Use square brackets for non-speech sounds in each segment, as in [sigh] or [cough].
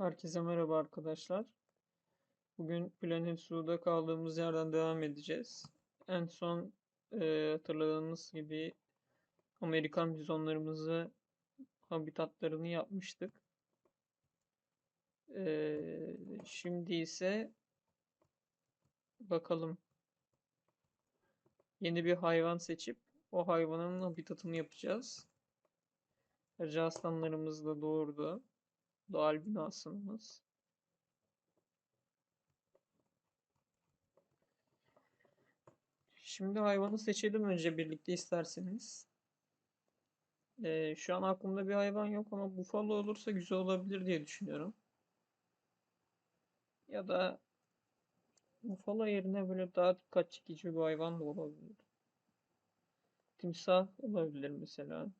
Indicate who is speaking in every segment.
Speaker 1: Herkese merhaba arkadaşlar. Bugün Planet Zoo'da kaldığımız yerden devam edeceğiz. En son e, hatırladığınız gibi Amerikan bizonlarımızı habitatlarını yapmıştık. E, şimdi ise bakalım yeni bir hayvan seçip o hayvanın habitatını yapacağız. Ayrıca aslanlarımız da doğurdu. Doğal binasımız. Şimdi hayvanı seçelim önce birlikte isterseniz. Ee, şu an aklımda bir hayvan yok ama bufalo olursa güzel olabilir diye düşünüyorum. Ya da bufalo yerine böyle daha dikkat çekici bir hayvan da olabilir. Timsah olabilir mesela.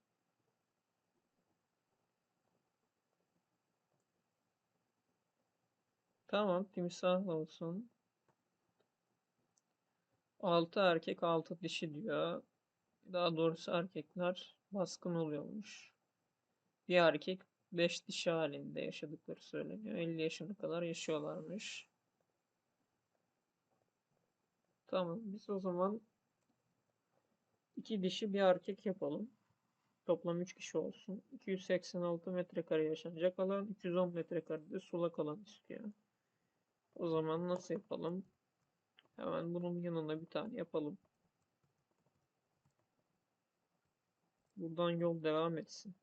Speaker 1: Tamam, timsah olsun. 6 erkek 6 dişi diyor. Daha doğrusu erkekler baskın oluyormuş. Bir erkek 5 dişi halinde yaşadıkları söyleniyor. 50 yaşına kadar yaşıyorlarmış. Tamam, biz o zaman iki dişi bir erkek yapalım. Toplam 3 kişi olsun. 286 metrekare yaşanacak alan, 210 metrekarede sulak alan istiyor. O zaman nasıl yapalım? Hemen bunun yanına bir tane yapalım. Buradan yol devam etsin.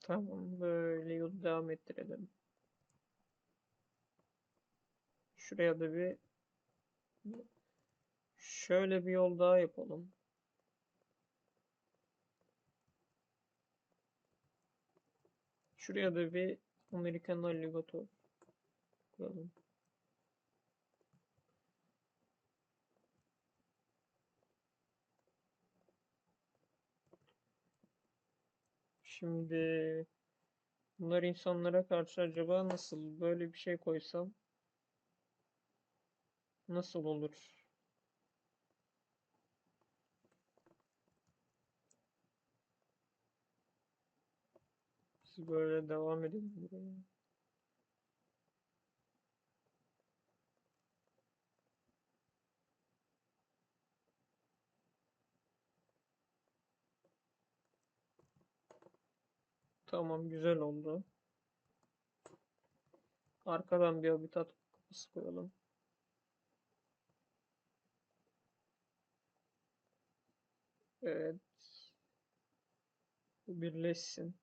Speaker 1: Tamam böyle yolu devam ettirelim. Şuraya da bir şöyle bir yol daha yapalım. Şuraya da bir Amerikan alligator koyalım. Şimdi bunlar insanlara karşı acaba nasıl böyle bir şey koysam nasıl olur? Biz böyle devam edelim buraya. Tamam güzel oldu. Arkadan bir habitat kapısı koyalım. Evet. Birleşsin.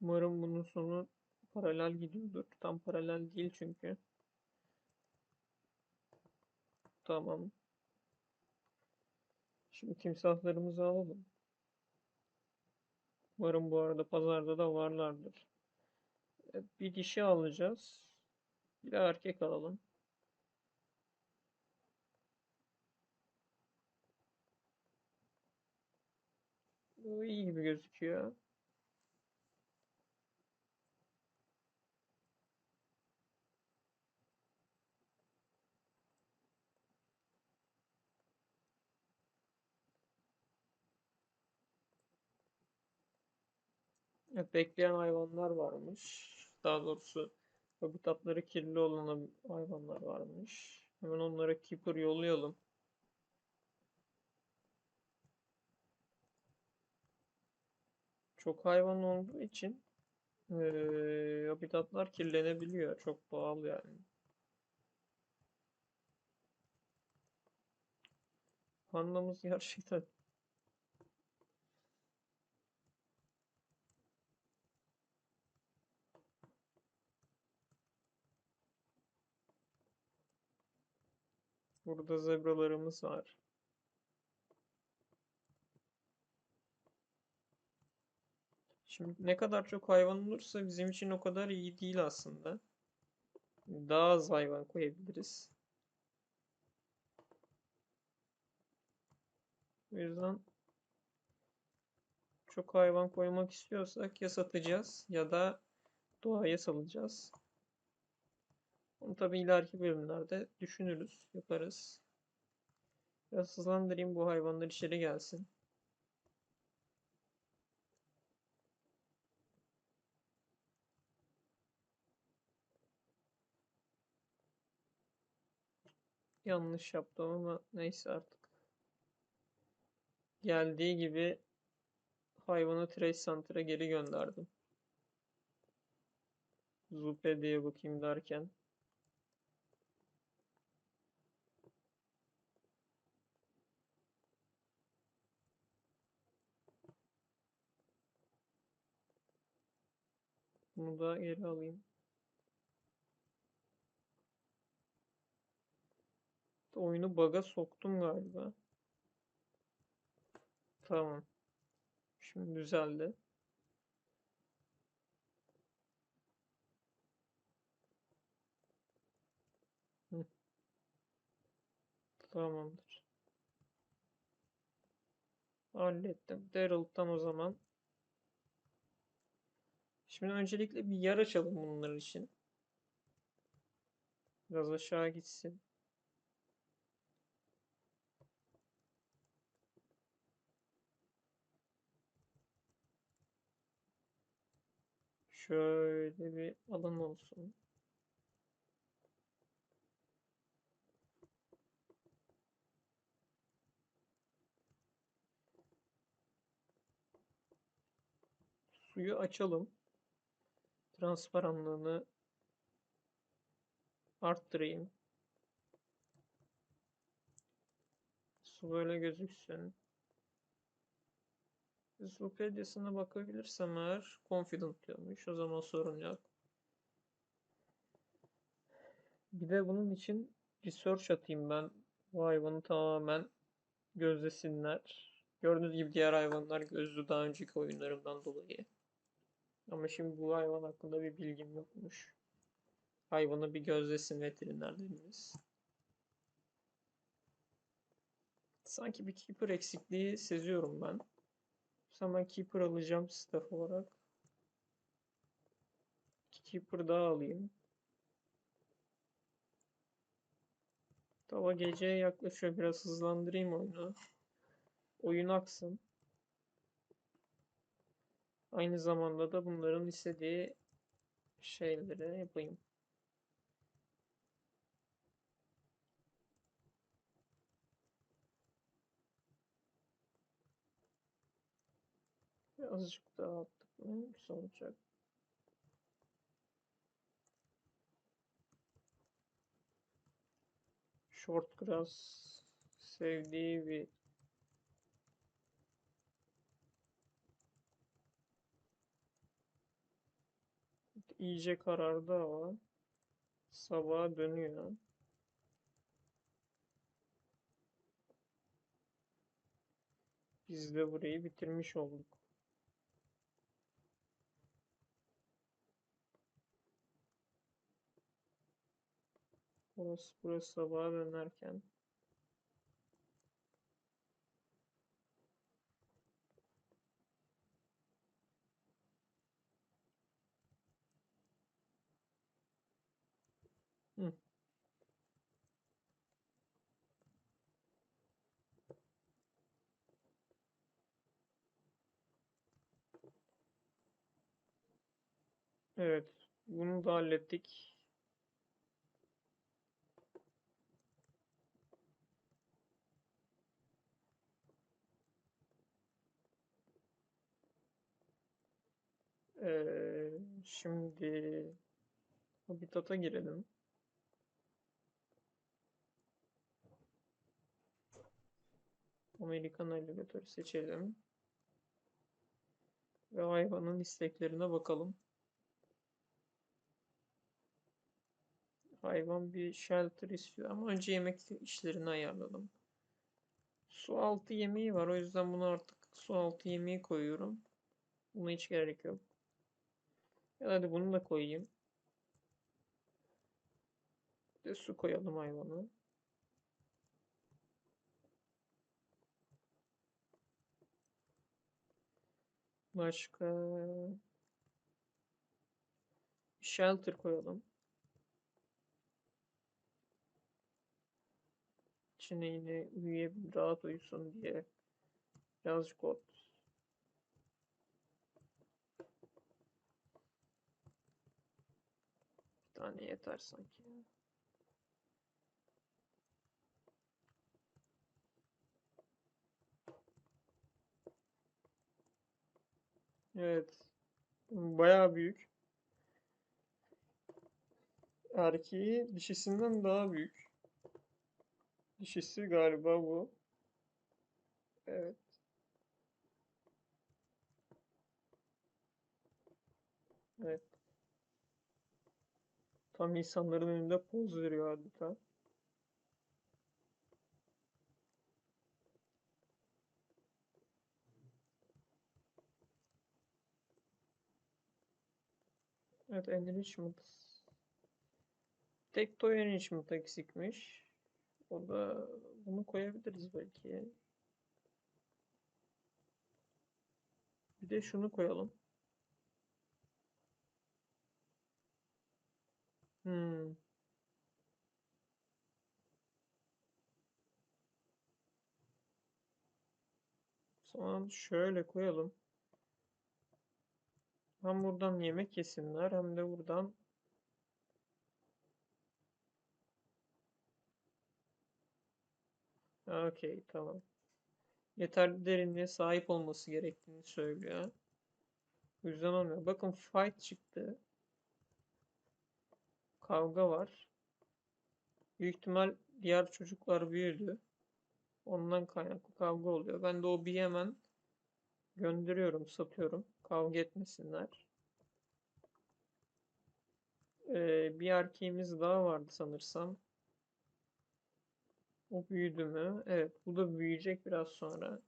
Speaker 1: Umarım bunun sonu paralel gidiyordur. Tam paralel değil çünkü. Tamam. Şimdi timsahlarımızı alalım. Umarım bu arada pazarda da varlardır. Evet, Bir dişi alacağız. Bir de erkek alalım. Bu iyi gibi gözüküyor. Bekleyen hayvanlar varmış. Daha doğrusu habitatları kirli olan hayvanlar varmış. Hemen onlara keeper yollayalım. Çok hayvan olduğu için eee, habitatlar kirlenebiliyor. Çok doğal yani. Pandamız gerçekten Burada zebralarımız var. Şimdi ne kadar çok hayvan olursa bizim için o kadar iyi değil aslında. Daha az hayvan koyabiliriz. O yüzden çok hayvan koymak istiyorsak ya satacağız ya da doğaya salacağız. Onu tabii ileriki bölümlerde düşünürüz, yaparız. Biraz hızlandırayım bu hayvanlar içeri gelsin. Yanlış yaptım ama neyse artık. Geldiği gibi hayvanı Trace Center'a geri gönderdim. Zupe diye bakayım derken. Bunu da geri alayım. Oyunu bug'a soktum galiba. Tamam. Şimdi düzeldi. Tamamdır. Hallettim. Daryl'dan o zaman. Şimdi öncelikle bir yer açalım bunlar için. Biraz aşağı gitsin. Şöyle bir alan olsun. Suyu açalım. Transparanlığını arttırayım. Su böyle gözüksün. Wikipedia'sına bakabilirsem eğer confident diyormuş. O zaman sorun yok. Bir de bunun için research atayım ben. Bu hayvanı tamamen gözlesinler. Gördüğünüz gibi diğer hayvanlar gözlü daha önceki oyunlarımdan dolayı. Ama şimdi bu hayvan hakkında bir bilgim yokmuş. Hayvanı bir gözlesin veterinerlerimiz. Sanki bir keeper eksikliği seziyorum ben. Hemen keeper alacağım staff olarak. İki keeper daha alayım. Tava geceye yaklaşıyor. Biraz hızlandırayım oyunu. Oyun aksın. Aynı zamanda da bunların istediği şeyleri yapayım. Birazcık daha attık mı güzel olacak. Short grass sevdiği bir iyice karardı ama sabaha dönüyor. Biz de burayı bitirmiş olduk. Burası, burası sabaha dönerken. Hı. Evet, bunu da hallettik. Ee, şimdi Habitat'a girelim. Amerikan alligatörü seçelim. Ve hayvanın isteklerine bakalım. Hayvan bir shelter istiyor ama önce yemek işlerini ayarladım. Su altı yemeği var. O yüzden bunu artık su altı yemeği koyuyorum. Buna hiç gerek yok. Ya hadi bunu da koyayım. Bir de su koyalım hayvana. Başka shelter koyalım. İçine yine uyuyabilir, rahat uyusun diye birazcık ot. Bir tane yeter sanki. Evet. Bayağı büyük. Erkeği dişisinden daha büyük. Dişisi galiba bu. Evet. Evet. Tam insanların önünde poz veriyor adeta. Evet, enrichment. Tek toy enrichment eksikmiş. O da bunu koyabiliriz belki. Bir de şunu koyalım. Hmm. Sonra şöyle koyalım. Hem buradan yemek yesinler hem de buradan Okey, tamam. Yeterli derinliğe sahip olması gerektiğini söylüyor. O yüzden olmuyor. Bakın fight çıktı. Kavga var. Büyük ihtimal diğer çocuklar büyüdü. Ondan kaynaklı kavga oluyor. Ben de o bir hemen gönderiyorum, satıyorum. Kavga etmesinler. Ee, bir erkeğimiz daha vardı sanırsam. O büyüdü mü? Evet, bu da büyüyecek biraz sonra.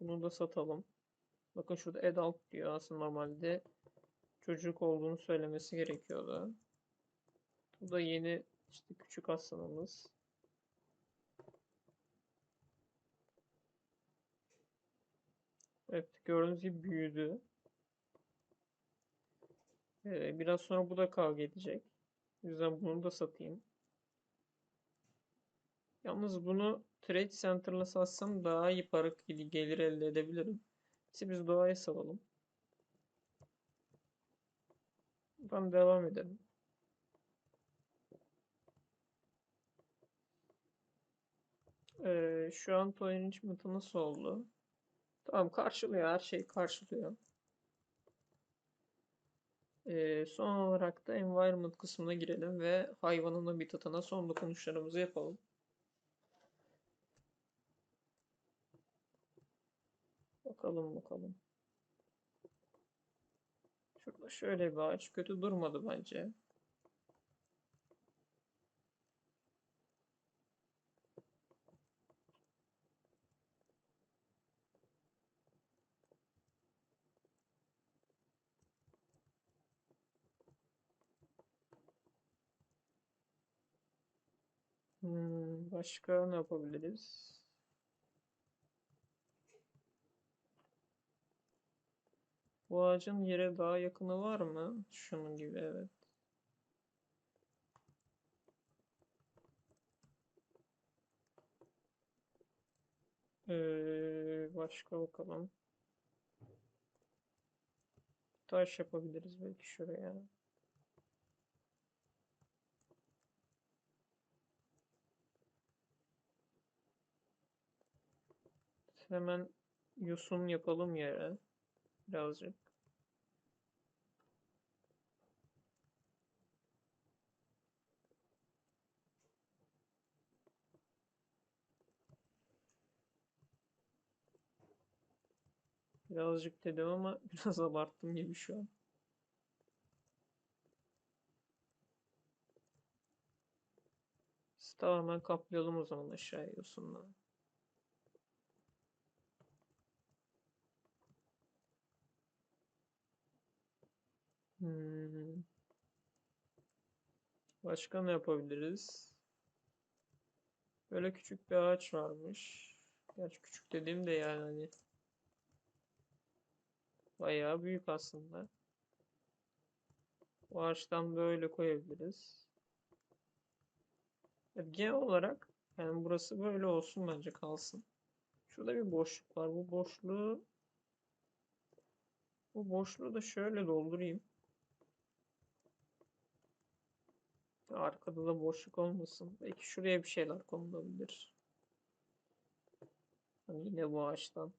Speaker 1: Bunu da satalım. Bakın şurada adult diyor. Aslında normalde çocuk olduğunu söylemesi gerekiyordu. Bu da yeni işte küçük aslanımız. Evet, gördüğünüz gibi büyüdü. Ee, biraz sonra bu da kavga edecek. O yüzden bunu da satayım. Yalnız bunu Trade Center'la satsam daha iyi para gel- gelir elde edebilirim. İşte biz doğaya salalım. Buradan devam edelim. Ee, şu an toy enrichment'ı nasıl oldu? Tamam karşılıyor. Her şey karşılıyor. Ee, son olarak da environment kısmına girelim ve hayvanın habitatına son dokunuşlarımızı yapalım. Bakalım bakalım. Şurada şöyle bir ağaç kötü durmadı bence. Hmm, başka ne yapabiliriz? Bu ağacın yere daha yakını var mı? Şunun gibi evet. Ee, başka bakalım. Taş yapabiliriz belki şuraya. Hemen yosun yapalım yere. Birazcık. Birazcık dedim ama [laughs] biraz abarttım gibi şu an. Tamamen kaplayalım o zaman aşağıya yosunla. Hmm. Başka ne yapabiliriz? Böyle küçük bir ağaç varmış. Gerçi küçük dediğim de yani hani Bayağı büyük aslında. Bu ağaçtan böyle koyabiliriz. Evet, genel olarak yani burası böyle olsun bence kalsın. Şurada bir boşluk var. Bu boşluğu bu boşluğu da şöyle doldurayım. Arkada da boşluk olmasın. Belki şuraya bir şeyler konulabilir. Hani yine bu ağaçtan.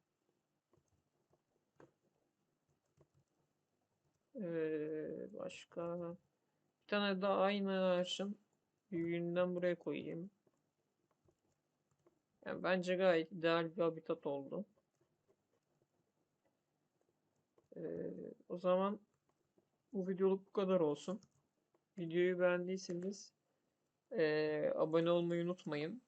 Speaker 1: Ee, başka bir tane daha aynı ağaçın büyüğünden buraya koyayım. Yani bence gayet ideal bir habitat oldu. Ee, o zaman bu videoluk bu kadar olsun. Videoyu beğendiyseniz eee, abone olmayı unutmayın.